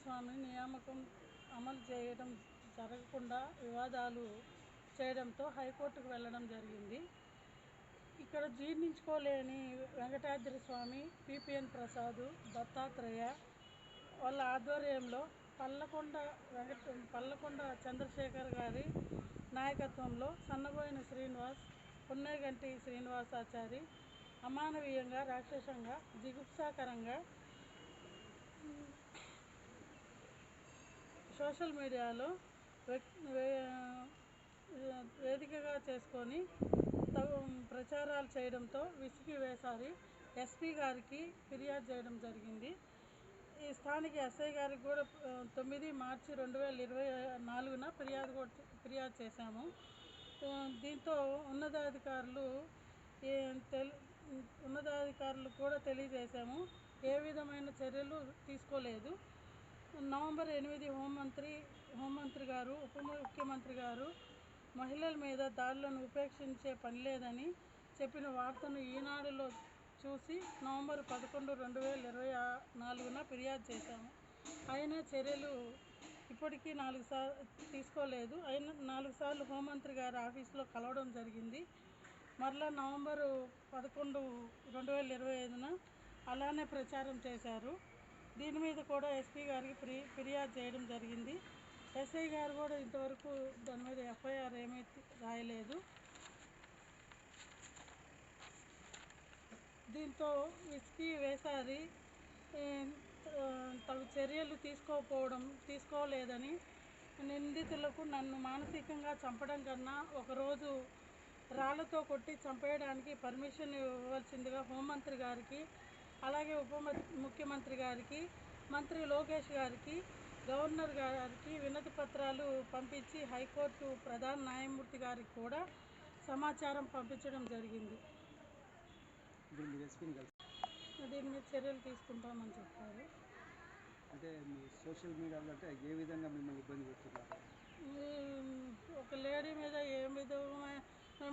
స్వామి నియామకం అమలు చేయడం జరగకుండా వివాదాలు చేయడంతో హైకోర్టుకు వెళ్ళడం జరిగింది. ఇక్కడ జీర్ణించుకోలేని వెంకటాద్రి స్వామి పిపిఎన్ ప్రసాద్ దత్తాత్రేయ వాళ్ళ ఆధ్వర్యంలో పల్లకొండ వెంకట పల్లకొండ చంద్రశేఖర్ గారి నాయకత్వంలో సన్నబోయిన శ్రీనివాస్ పున్నగంటి శ్రీనివాసాచారి అమానవీయంగా రాక్షసంగా జిగుప్సాకరంగా సోషల్ మీడియాలో వేదికగా చేసుకొని ప్రచారాలు చేయడంతో విసిగి వేసారి ఎస్పీ గారికి ఫిర్యాదు చేయడం జరిగింది. ఈ స్థానిక ఎస్ఐ గారికి కూడా తొమ్మిది మార్చి రెండు వేల ఇరవై నాలుగున ఫిర్యాదు కూడా ఫిర్యాదు చేశాము. దీంతో ఉన్నతాధికారులు ఉన్నతాధికారులకు ఉన్నతాధికారులు కూడా తెలియజేశాము. ఏ విధమైన చర్యలు తీసుకోలేదు. నవంబర్ ఎనిమిది హోంమంత్రి హోంమంత్రి గారు ఉప ముఖ్యమంత్రి గారు మహిళల మీద దాడులను ఉపేక్షించే పని లేదని చెప్పిన వార్తను ఈనాడులో చూసి నవంబర్ పదకొండు రెండు వేల ఇరవై నాలుగున ఫిర్యాదు చేశాము. అయినా చర్యలు ఇప్పటికీ నాలుగు సార్లు తీసుకోలేదు. అయినా నాలుగు సార్లు హోంమంత్రి గారి ఆఫీస్లో కలవడం జరిగింది. మరలా నవంబరు పదకొండు రెండు వేల ఇరవై ఐదున అలానే ప్రచారం చేశారు. దీని మీద కూడా ఎస్పీ గారికి ఫిర్ ఫిర్యాదు చేయడం జరిగింది. ఎస్ఐ గారు కూడా ఇంతవరకు దాని మీద ఎఫ్ఐఆర్ ఏమీ రాయలేదు. దీంతో ఇసుకి వేసారి తగు చర్యలు తీసుకోకపోవడం తీసుకోలేదని నిందితులకు నన్ను మానసికంగా చంపడం కన్నా ఒకరోజు రాళ్ళతో కొట్టి చంపేయడానికి పర్మిషన్ ఇవ్వాల్సిందిగా హోంమంత్రి గారికి అలాగే ఉప ముఖ్యమంత్రి గారికి మంత్రి లోకేష్ గారికి గవర్నర్ గారికి వినతి పత్రాలు పంపించి హైకోర్టు ప్రధాన న్యాయమూర్తి గారికి కూడా సమాచారం పంపించడం జరిగింది. దీని మీద చర్యలు తీసుకుంటామని చెప్పారు. అంటే మీ సోషల్ మీడియాలో అంటే ఏ విధంగా మిమ్మల్ని ఇబ్బంది పెడుతున్నారు? ఒక లేడీ మీద ఏ విధమైన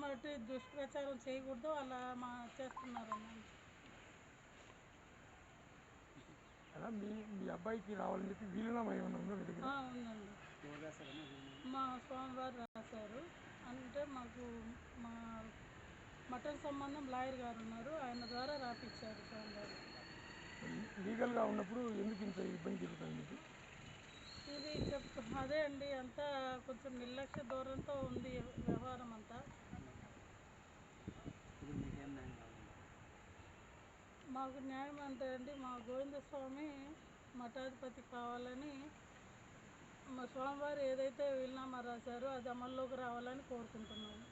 బట్టి దుష్ప్రచారం చేయకూడదు అలా మా చేస్తున్నారన్న అలా మీ మీ అబ్బాయికి రావాలని చెప్పి వీలునామా ఏమైనా ఉందో మీ దగ్గర? ఆ, ఉందండి. ఎవరు రాశారన్నా వీళ్ళు? మా స్వామివారు రాశారు. అంటే మాకు మా మటన్ సంబంధం లాయర్ గారు ఉన్నారు. ఆయన ద్వారా రాపిచ్చారు స్వామివారు. లీగల్గా ఉన్నప్పుడు ఎందుకు ఇంత ఇబ్బంది జరుగుతుంది మీకు ఇది చెప్ అదే అండి. అంతా కొంచెం నిర్లక్ష్య ధోరణితో ఉంది వ్యవహారం అంతా ఇప్పుడు మీకేం న్యాయం కావాలి మాకు న్యాయం అంటే అండి మా గోవిందస్వామి మఠాధిపతి కావాలని మా స్వామివారు ఏదైతే వీలునామా రాశారో అది అమల్లోకి రావాలని కోరుకుంటున్నాము.